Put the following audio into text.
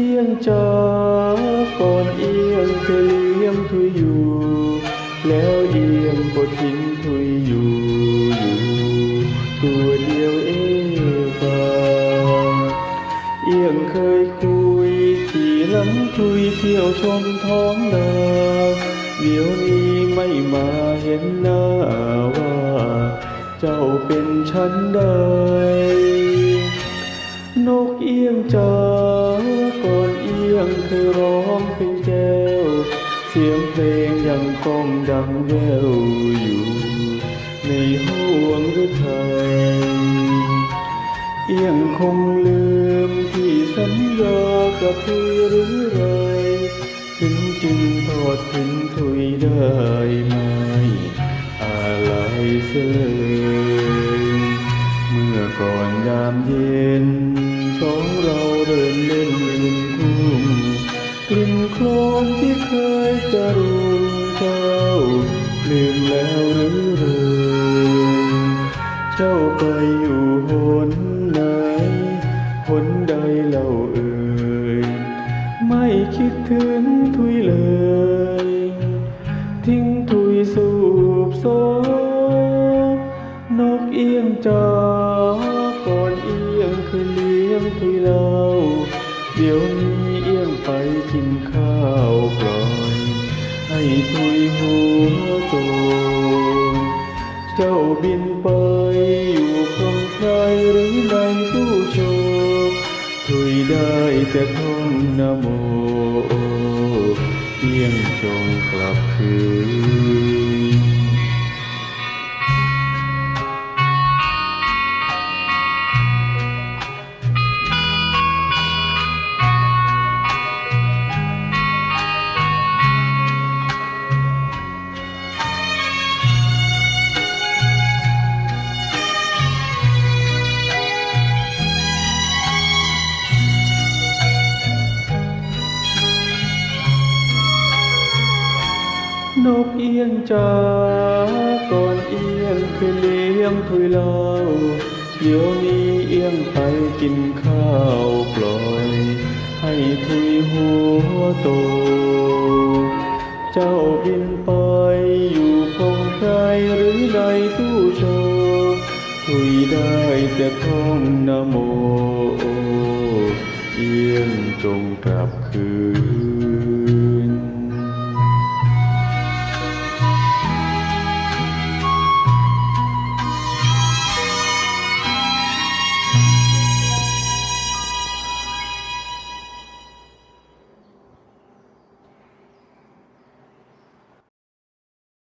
จ้าก่อนเอียงเคยเลี้ยงทุยอยู่แล้วเอียงก็ทิ้งทุยอยู่อยู่ตัวเดียวเองกาเอียงเคยคุยขี่ลำทุยเที่ยวชมท้องนาเดี๋ยวนี้ไม่มาเห็นหน้าว่า เจ้าเป็นฉันใดนกเอี้ยงจ้า อนเอี้ยงเคยร้องเพลงแก้ว เสียงเพลงยังก้องดังแววอยู่ ในห้วงฤทัยเอียงคงลืมที่สัญญากับเธอหรือไรถึงจึงทอดถึงถุยได้ไหมอะไรเสยเลยเมื่อก่อนยามเย็นสองเราเดิน กลิ่นโคลนที่เคยจะรุมเจ้าลืมแล้วหรือเอ่ยเจ้าไปอยู่หนไหนหนใดเล่าเอ่ยไม่คิดถึงทุยเลย ทิ้งทุยสูบโซนกเอี้ยงจาก่อนเอี้ยงเคยเลี้ยงทุยเล่าเดี๋ยวนี้ เอี้ยงไปกินข้าวปล่อย ให้ทุยหัวโต เจ้าบินไปอยู่คงใครหรือในตู้โชว์ถุยได้แต่ท่องนโมเพียงจงกลับคืน นกเอี้ยงจ้าก่อนเอี้ยงเคยเลี้ยงถุยเล่าเดี๋ยวนี้เอี้ยงไปกินข้าวปล่อย ให้ถุยหัวโต เจ้าบินไปอยู่คงใครหรือในตู้โชว์ถุยได้แต่ท่องนโมเอี้ยงจงกลับคืน